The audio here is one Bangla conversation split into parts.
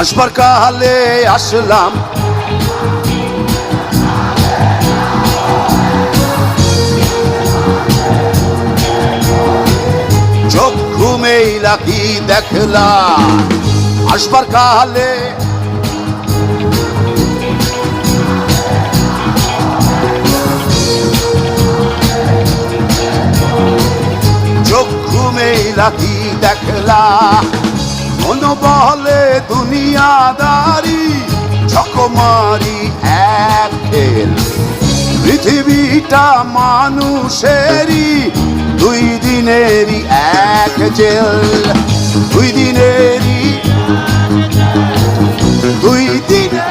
আসবার কালে আসলাম। চোখ লাকি দেখলাম? আসবার কালে চোখ ঘুমেই লাকি দেখলা মন বলে দুনিয়াদারি চকমারি এক খেল পৃথিবীটা মানুষেরই, দুই দিনেরই এক জেল। দুই দিনেরই, দুই দিনে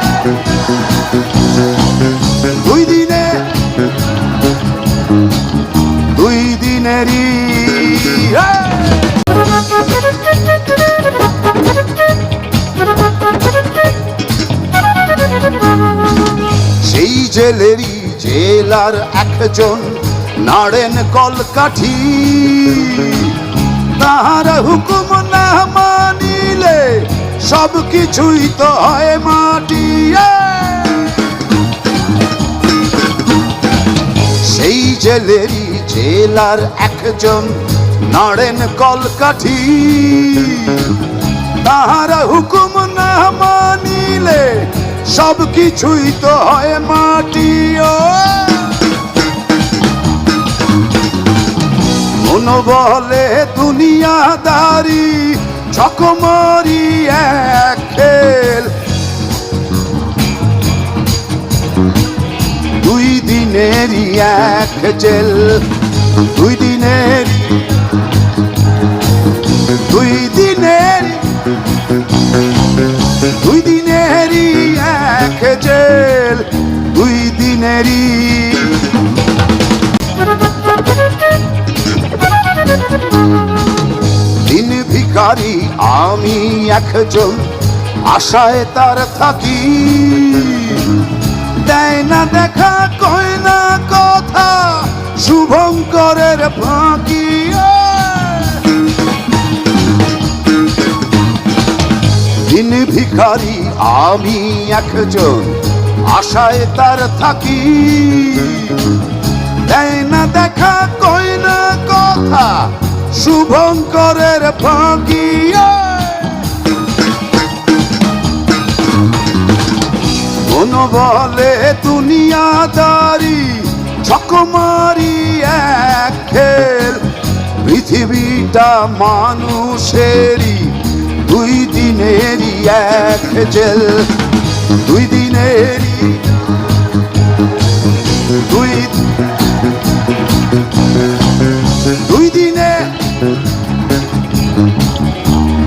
দুই দিনে, দুই দিনেরই জেলেরই জেলার একজন নাড়েন কলকাঠি। তাহার হুকুম না মানিলে সব কিছুই তো হয় মাটি সেই জেলেরই জেলার একজন নাড়েন কলকাঠি। তাহার হুকুম না মানিলে সব কিছুই তো হয় মাটি বলে দুনিয়াদারি চকমারি এক খেল। দুই দিনেরই এক জেল। দুই দিনের দুই দিনের দুই জেল দুই দিনেরই। দিন ভিকারি আমি একজন, আশায় তার থাকি। দেয় না দেখা, কয় না কথা, শুভঙ্করের ফাঁকি। দিন ভিখারি, আমি একজন আশায় তার থাকি। দেয় না দেখা কয় না কথা, শুভঙ্করের ফাঁকি মন বলে, দুনিয়াদারি চকমারি এক খেল। পৃথিবীটা মানুষেরই, দুই দিনেরই এক জেল। দুই দিনেরই, দুই দুই দিনে,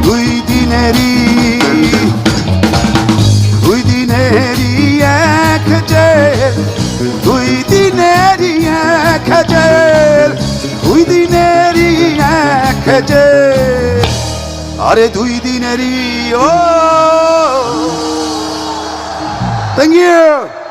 দুই দিনেরই দুই দিনেরই এক জেল, দুই দিনেরই এক জেল, দুই দিনেরই এক জেল। আরে দুই দিনেরই, ও। thank you